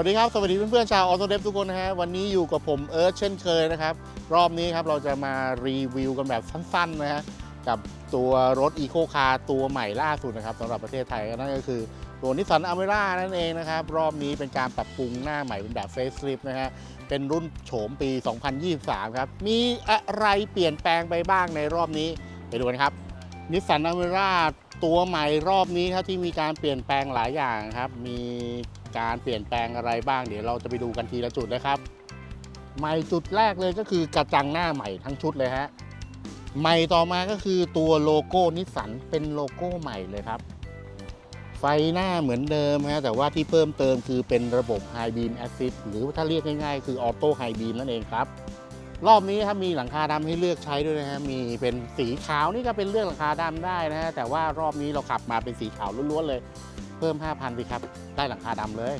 วัสดีครับ สวัสดีเพื่อนๆชาวออโตเดฟทุกคนนะฮะ วันนี้อยู่กับผมเอิร์ธเช่นเคยนะครับ รอบนี้ครับเราจะมารีวิวกันแบบสั้นๆนะฮะ กับตัวรถอีโคคาร์ตัวใหม่ล่าสุดนะครับสำหรับประเทศไทยนั่นก็คือตัวนิสสันอเมร่านั่นเองนะครับ รอบนี้เป็นการปรับปรุงหน้าใหม่เป็นแบบเฟซลิฟนะฮะ เป็นรุ่นโฉมปี 2023 ครับ มีอะไรเปลี่ยนแปลงไปบ้างในรอบนี้ไปดูกันครับนิสสันอเมร่าตัวใหม่รอบนี้ครับที่มีการเปลี่ยนแปลงหลายอย่างครับ มี การเปลี่ยนแปลงอะไรบ้าง เดี๋ยวเราจะไปดูกันทีละจุดนะครับ ใหม่จุดแรกเลยก็คือกระจังหน้าใหม่ทั้งชุดเลยฮะใหม่ต่อมาก็คือตัวโลโก้นิสสันเป็นโลโก้ใหม่เลยครับ ไฟหน้าเหมือนเดิมฮะแต่ว่าที่เพิ่มเติมคือเป็นระบบ High Beam Assist หรือถ้าเรียกง่ายๆ คือ Auto High Beam นั่นเองครับ รอบนี้ครับมีหลังคาดำให้เลือกใช้ด้วยนะฮะมีเป็นสีขาวนี่ก็เป็นเลือกหลังคาดำได้นะฮะแต่ว่ารอบนี้เราขับมาเป็นสีขาวล้วนๆเลย เพิ่ม 5,000สิครับ ได้หลังคาดำเลย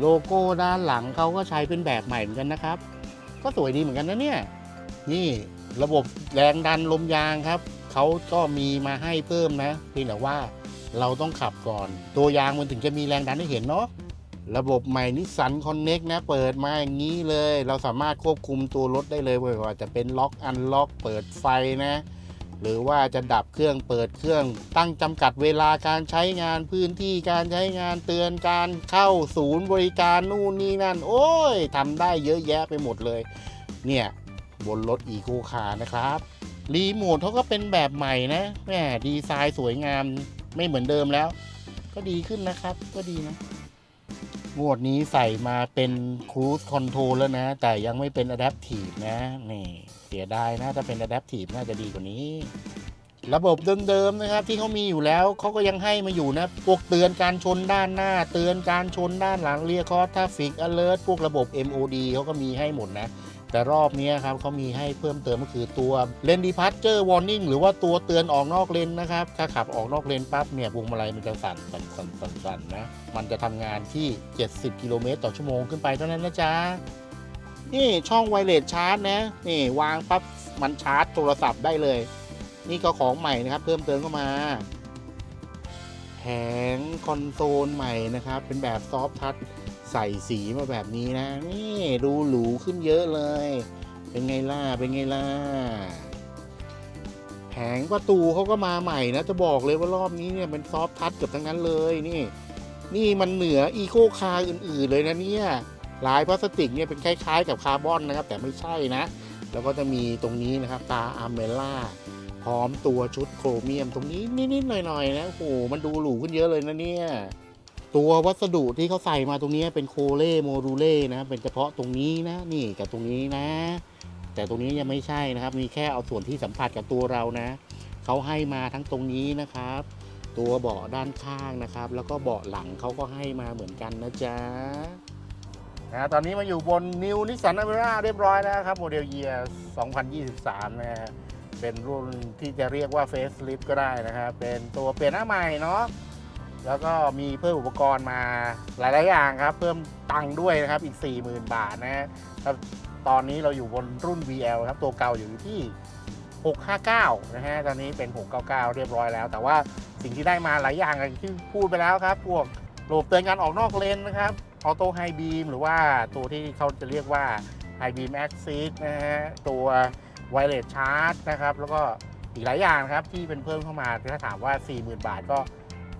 โลโก้ด้านหลังเขาก็ใช้เป็นแบบใหม่เหมือนกันนะครับ ก็สวยดีเหมือนกันนะเนี่ย นี่ระบบแรงดันลมยางครับ เขาก็มีมาให้เพิ่มนะ เพียงแต่ว่าเราต้องขับก่อน ตัวยางมันถึงจะมีแรงดันให้เห็นเนาะระบบใหม่นิสสันคอนเน็กนะ เปิดมาอย่างนี้เลย เราสามารถควบคุมตัวรถได้เลยว่าจะเป็นล็อกอันล็อก เปิดไฟนะ หรือว่าจะดับเครื่องเปิดเครื่อง ตั้งจำกัดเวลาการใช้งานพื้นที่การใช้งานเตือนการเข้าศูนย์บริการนู่นนี่นั่น โอ้ยทำได้เยอะแยะไปหมดเลย เนี่ยบนรถอีโคคาร์นะครับรีโมทเขาก็เป็นแบบใหม่นะแหมดีไซน์สวยงามไม่เหมือนเดิมแล้ว ก็ดีขึ้นนะครับ ก็ดีนะ งวดนี้ใส่มาเป็นครู i คอนโทรลแล้วนะ แต่ยังไม่เป็น Adaptive นะ นี่เสียดายนะ ถ้าเป็น Adaptive น่าจะดีกว่านี้ ระบบเดิมๆนะครับ ที่เขามีอยู่แล้วเขาก็ยังให้มาอยู่นะ พวกเตือนการชนด้านหน้า เตือนการชนด้านหลังเรียกคอร์ทราฟิกอเลอร์พวกระบบ MOD เขาก็มีให้หมดนะ แต่รอบนี้ครับเขามีให้เพิ่มเติมก็คือตัวเลนดีพั r เจอร์วอร์นิ่งหรือว่าตัวเตือนออกนอกเลนนะครับ ถ้าขับออกนอกเลนปั๊บเนี่ยพวงมาลัยมันจะสั่นสั่นสั่นสั่นสั่นนะ มันจะทำงานที่ 70 กิโลเมตรต่อชั่วโมงขึ้นไปเท่านั้นนะจ๊ะ นี่ช่องไวเลสชาร์จนะ นี่วางปั๊บมันชาร์จโทรศัพท์ได้เลย นี่ก็ของใหม่นะครับ เพิ่มเติมเข้ามาแผงคอนโซลใหม่นะครับ เป็นแบบซอฟทัช ใส่สีมาแบบนี้นะ นี่ดูหรูขึ้นเยอะเลย เป็นไงล่ะ เป็นไงล่ะ แผงประตูเขาก็มาใหม่นะ จะบอกเลยว่ารอบนี้เนี่ยเป็นซอฟทัชเกือบทั้งนั้นเลยนี่ นี่มันเหนืออีโคคาร์อื่นๆเลยนะเนี่ยลายพลาสติกเนี่ยเป็นคล้าย ๆ กับคาร์บอนนะครับ แต่ไม่ใช่นะ แล้วก็จะมีตรงนี้นะครับ ตาอาร์เมล่าพร้อมตัวชุดโครเมียมตรงนี้นิดๆหน่อยๆนะโอ้โหมันดูหรูขึ้นเยอะเลยนะเนี่ย ตัววัสดุที่เขาใส่มาตรงนี้เป็นโคเล่โมดูเล่นะเป็นเฉพาะตรงนี้นะนี่กับตรงนี้นะ แต่ตรงนี้ยังไม่ใช่นะครับ มีแค่เอาส่วนที่สัมผัสกับตัวเรานะเขาให้มาทั้งตรงนี้นะครับ ตัวเบาะด้านข้างนะครับ แล้วก็เบาะหลังเขาก็ให้มาเหมือนกันนะจ๊ะนะตอนนี้มาอยู่บน New Nissan Navara เรียบร้อยแล้วครับโมเดลเยียร์2023 นะฮะเป็นรุ่นที่จะเรียกว่า Facelift ก็ได้นะครับ เป็นตัวเปลี่ยนหน้าใหม่เนาะ แล้วก็มีเพิ่มอุปกรณ์มาหลายๆอย่างครับ เพิ่มตังค์ด้วยนะครับอีก 40,000 บาทนะฮะครับตอนนี้เราอยู่บนรุ่น VL ครับ ตัวเก่าอยู่ที่ 659 นะฮะ ตอนนี้เป็น 699 เรียบร้อยแล้ว แต่ว่าสิ่งที่ได้มาหลายอย่างอย่างที่พูดไปแล้วครับ พวกระบบเตือนการออกนอกเลนนะครับ ออโต้ไฮบีมหรือว่าตัวที่เขาจะเรียกว่าไฮบีมแอ s ซิสนะฮะ ตัวไวเลสชาร์จนะครับ แล้วก็อีกหลายอย่างครับที่เป็นเพิ่มเข้ามา ถ้าถามว่า 40,000 บาทก็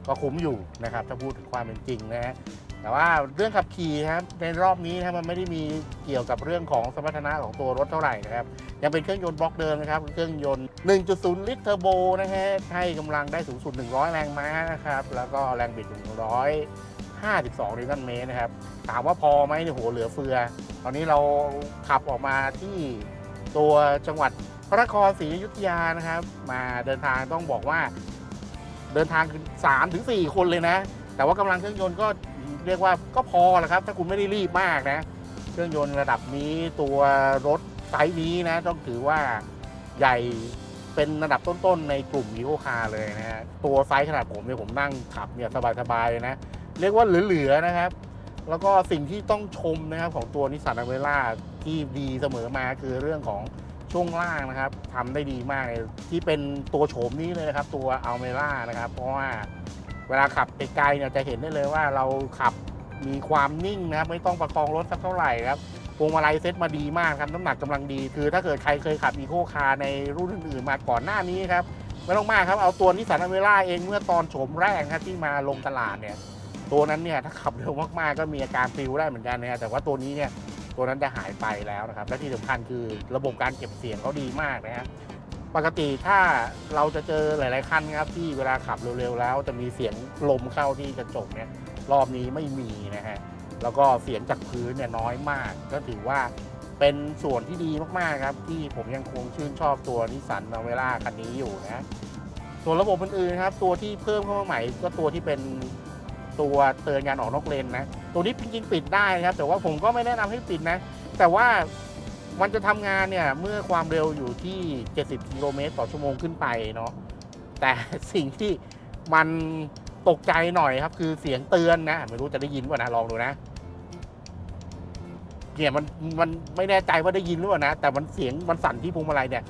ก็คุ้มอยู่นะครับถ้าพูดถึงความเป็นจริงนะฮะแต่ว่าเรื่องขับขี่ครับในรอบนี้นะมันไม่ได้มีเกี่ยวกับเรื่องของสมรรถนะของตัวรถเท่าไหร่นะครับ ยังเป็นเครื่องยนต์บล็อกเดิมนะครับ เครื่องยนต์ 1.0 ลิตรเทอร์โบนะฮะให้กำลังได้สูงสุด 100 แรงม้านะครับ แล้วก็แรงบิด 152นิวตันเมตรนะครับ ถามว่าพอไหมเนี่ยโหเหลือเฟือ ตอนนี้เราขับออกมาที่ตัวจังหวัดพระนครศรีอยุธยานะครับ มาเดินทางต้องบอกว่า เดินทางคือ3ถึง4คนเลยนะ แต่ว่ากำลังเครื่องยนต์ก็เรียกว่าก็พอแหละครับ ถ้าคุณไม่ได้รีบมากนะ เครื่องยนต์ระดับนี้ตัวรถไซส์นี้นะ ต้องถือว่าใหญ่เป็นระดับต้นๆในกลุ่มอีโคคาร์เลยนะฮะตัวไซส์ขนาดผมเนี่ยผมนั่งขับเนี่ยสบายๆเลยนะ เรียกว่าเหลือๆนะครับ แล้วก็สิ่งที่ต้องชมนะครับของตัวนิสสันอเมร่าที่ดีเสมอมาคือเรื่องของ ช่วงล่างนะครับทำได้ดีมากเลยที่เป็นตัวโฉมนี้เลยนะครับตัวอัลเมร่านะครับ เพราะว่าเวลาขับไกลๆเนี่ยจะเห็นได้เลยว่าเราขับมีความนิ่งนะครับไม่ต้องประคองรถสักเท่าไหร่ครับพวงมาลัยเซ็ตมาดีมากครับน้ำหนักกำลังดี คือถ้าเกิดใครเคยขับอีโคคาร์ในรุ่นอื่นๆมาก่อนหน้านี้ครับไม่ต้องมากครับเอาตัวนิสสันอเมร่าเองเมื่อตอนโฉมแรกครับที่มาลงตลาดเนี่ยตัวนั้นเนี่ยถ้าขับเร็วมากๆก็มีอาการฟิวได้เหมือนกันนะฮะแต่ว่าตัวนี้เนี่ย ตัวนั้นจะหายไปแล้วนะครับ และที่สำคัญคือระบบการเก็บเสียงเขาดีมากนะฮะปกติถ้าเราจะเจอหลาย ๆคันครับที่เวลาขับเร็วๆแล้วจะมีเสียงลมเข้าที่กระจกเนี่ยรอบนี้ไม่มีนะฮะแล้วก็เสียงจากพื้นเนี่ยน้อยมาก ก็ถือว่าเป็นส่วนที่ดีมากๆครับ ที่ผมยังคงชื่นชอบตัวนิสสันนาเวล่าคันนี้อยู่นะส่วนระบบอื่นๆครับ ตัวที่เพิ่มเข้ามาใหม่ ก็ตัวที่เป็นตัวเตือนการออกนอกเลนนะ ตัวนี้จริงๆปิดได้นะครับ แต่ว่าผมก็ไม่แนะนำให้ปิดนะ แต่ว่ามันจะทำงานเนี่ยเมื่อความเร็วอยู่ที่ 70กิโลเมตรต่อชั่วโมงขึ้นไปเนาะแต่สิ่งที่มันตกใจหน่อยครับ คือเสียงเตือนนะ ไม่รู้จะได้ยินป่ะนะลองดูนะเนี่ยมันมันไม่แน่ใจว่าได้ยินหรือเปล่านะ แต่มันเสียงมันสั่นที่พวงมาลัยเนี่ย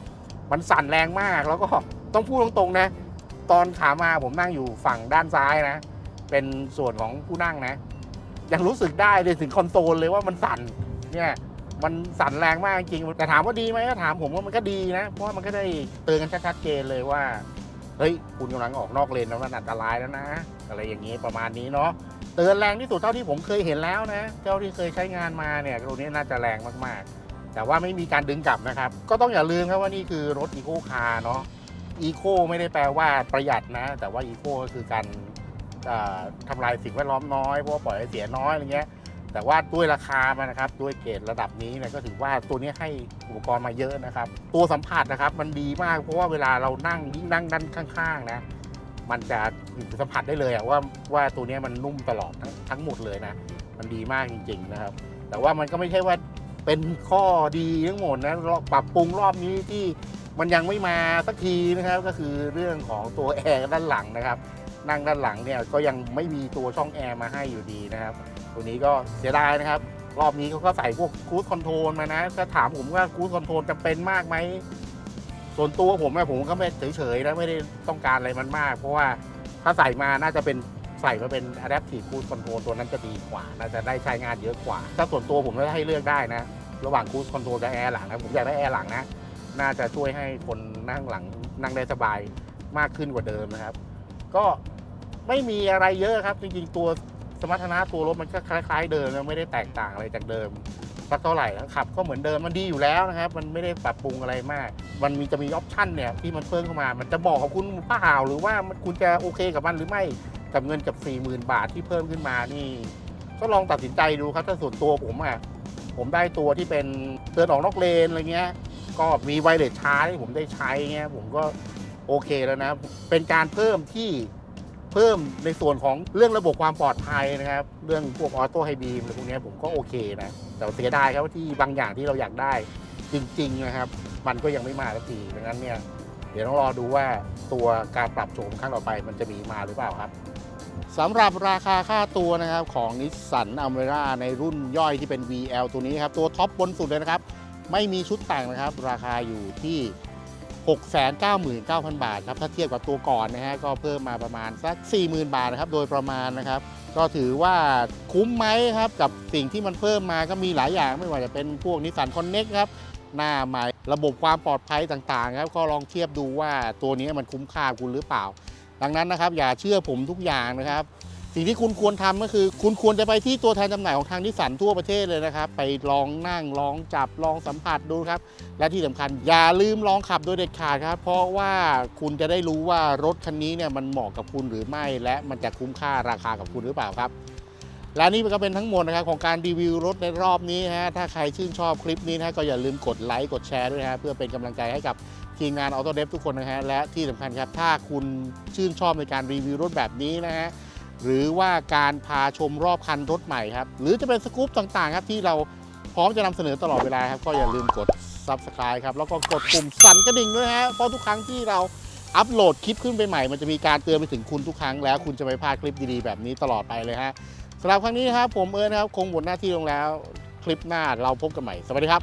มันสั่นแรงมากแล้วก็ต้องพูดตรงๆนะ ตอนขามาผมนั่งอยู่ฝั่งด้านซ้ายนะ เป็นส่วนของผู้นั่งนะ ยังรู้สึกได้เลยถึงคอนโซลเลยว่ามันสั่นเนี่ยมันสั่นแรงมากจริงแต่ถามว่าดีไหมก็ถามผมว่ามันก็ดีนะ เพราะมันก็ได้เตือนกันชัดๆเจนเลยว่า เฮ้ย คุณกำลังออกนอกเลนแล้วมันอันตรายแล้วนะ อะไรอย่างนี้ประมาณนี้เนาะเตือนแรงที่สุดเท่าที่ผมเคยเห็นแล้วนะเจ้าที่เคยใช้งานมาเนี่ยตัวนี้น่าจะแรงมากๆ แต่ว่าไม่มีการดึงกลับนะครับ ก็ต้องอย่าลืมครับว่านี่คือรถอีโคคาร์เนาะอีโคไม่ได้แปลว่าประหยัดนะ แต่ว่าอีโคก็คือการ ทำลายสิ่งแวดล้อมน้อยเพราะว่าปล่อยให้เสียน้อยอะไรเงี้ยแต่ว่าด้วยราคามันนะครับด้วยเกรดระดับนี้เนี่ยก็ถือว่าตัวนี้ให้อุปกรณ์มาเยอะนะครับ ตัวสัมผัสนะครับมันดีมากเพราะว่าเวลาเรานั่งยิ่งนั่งด้านข้างๆนะมันจะสัมผัสได้เลยอะว่าว่าตัวนี้มันนุ่มตลอดทั้งทั้งหมดเลยนะ มันดีมากจริง ๆนะครับ แต่ว่ามันก็ไม่ใช่ว่าเป็นข้อดีทั้งหมดนะปรับปรุงรอบนี้ที่มันยังไม่มาสักทีนะครับ ก็คือเรื่องของตัวแอร์ด้านหลังนะครับ นั่งด้านหลังเนี่ยก็ยังไม่มีตัวช่องแอร์มาให้อยู่ดีนะครับ ตัวนี้ก็เสียดายนะครับ รอบนี้เขาก็ใส่พวกคู i คอนโทรลมานะถ้าถามผมว่าคู i คอนโทรลจำเป็นมากไหมส่วนตัวผมอะผมก็ไม่เฉยๆนะไม่ได้ต้องการอะไรมันมาก เพราะว่าถ้าใส่มาน่าจะเป็นใส่มาเป็น Adaptive Cruise Control ตัวนั้นจะดีกว่า น่าจะได้ใช้งานเยอะกว่า ถ้าส่วนตัวผมถ้าให้เลือกได้นะ ระหว่าง Cruise Control กับแอร์หลังนะ ผมอยากได้แอร์หลังนะ น่าจะช่วยให้คนนั่งหลังนั่งได้สบายมากขึ้นกว่าเดิมนะครับ ก็ ไม่มีอะไรเยอะครับจริงๆตัวสมรรถนะตัวรถมันก็คล้าย ๆ เดิมนะไม่ได้แตกต่างอะไรจากเดิมสักเท่าไหร่แล้วขับก็เหมือนเดิมมันดีอยู่แล้วนะครับ มันไม่ได้ปรับปรุงอะไรมาก มันมีจะมีออปชั่นเนี่ยที่มันเพิ่มเข้ามา มันจะบอกกับคุณเปล่าหรือว่าคุณจะโอเคกับมันหรือไม่กับเงินกับ 40,000 บาทที่เพิ่มขึ้นมานี่ ก็ลองตัดสินใจดูครับถ้าส่วนตัวผมอะผมได้ตัวที่เป็นเตือนออกนอกเลนอะไรเงี้ย ก็มีไวเลสชาร์จให้ผมได้ใช้เงี้ยผมก็โอเคแล้วนะ เป็นการเพิ่มที่ เพิ่มในส่วนของเรื่องระบบความปลอดภัยนะครับ เรื่องพวกออโต้ไฮบีมอะไรพวกนี้ผมก็โอเคนะ แต่เสียดายครับที่บางอย่างที่เราอยากได้จริงๆนะครับ มันก็ยังไม่มาสักทีดังนั้นเนี่ยเดี๋ยวต้องรอดูว่าตัวการปรับโฉมครั้งต่อไปมันจะมีมาหรือเปล่าครับสำหรับราคาค่าตัวนะครับของนิสสันอเมร่าในรุ่นย่อยที่เป็น VL ตัวนี้ครับ ตัวท็อปบนสุดเลยนะครับ ไม่มีชุดแต่งนะครับ ราคาอยู่ที่ 699,000 บาทครับถ้าเทียบกับตัวก่อนนะฮะก็เพิ่มมาประมาณสัก 40,000 บาทนะครับโดยประมาณนะครับ ก็ถือว่าคุ้มไหมครับ กับสิ่งที่มันเพิ่มมาก็มีหลายอย่างไม่ว่าจะเป็นพวกนิสสันคอนเน็กครับหน้าใหม่ระบบความปลอดภัยต่างๆครับก็ลองเทียบดูว่าตัวนี้มันคุ้มค่าคุณหรือเปล่า ดังนั้นนะครับ อย่าเชื่อผมทุกอย่างนะครับ สิ่งที่คุณควรทำก็คือ คุณควรจะไปที่ตัวแทนจำหน่ายของทางนิสสันทั่วประเทศเลยนะครับ ไปลองนั่งลองจับลองสัมผัสดูครับ และที่สำคัญอย่าลืมลองขับโดยเด็ดขาดครับ เพราะว่าคุณจะได้รู้ว่ารถคันนี้เนี่ยมันเหมาะกับคุณหรือไม่ และมันจะคุ้มค่าราคากับคุณหรือเปล่าครับและนี่ก็เป็นทั้งหมดนะครับของการรีวิวรถในรอบนี้ฮะ ถ้าใครชื่นชอบคลิปนี้นะก็อย่าลืมกดไลค์ กดแชร์ด้วยนะฮะเพื่อเป็นกำลังใจให้กับทีมงานออโตเดฟทุกคนนะฮะ และที่สำคัญครับ ถ้าคุณชื่นชอบในการรีวิวรถแบบนี้นะฮะ หรือว่าการพาชมรอบคันรถใหม่ครับ หรือจะเป็นสกู๊ปต่างๆ ครับที่เราพร้อมจะนำเสนอตลอดเวลาครับ ก็อย่าลืมกด Subscribe ครับ แล้วก็กดปุ่มสั่นกระดิ่งด้วยฮะเพราะทุกครั้งที่เราอัปโหลดคลิปขึ้นไปใหม่ มันจะมีการเตือนไปถึงคุณทุกครั้งแล้ว คุณจะไม่พลาดคลิปดีๆแบบนี้ตลอดไปเลยฮะสำหรับครั้งนี้ครับผมเอิร์นครับ คงหมดหน้าที่ลงแล้ว คลิปหน้าเราพบกันใหม่ สวัสดีครับ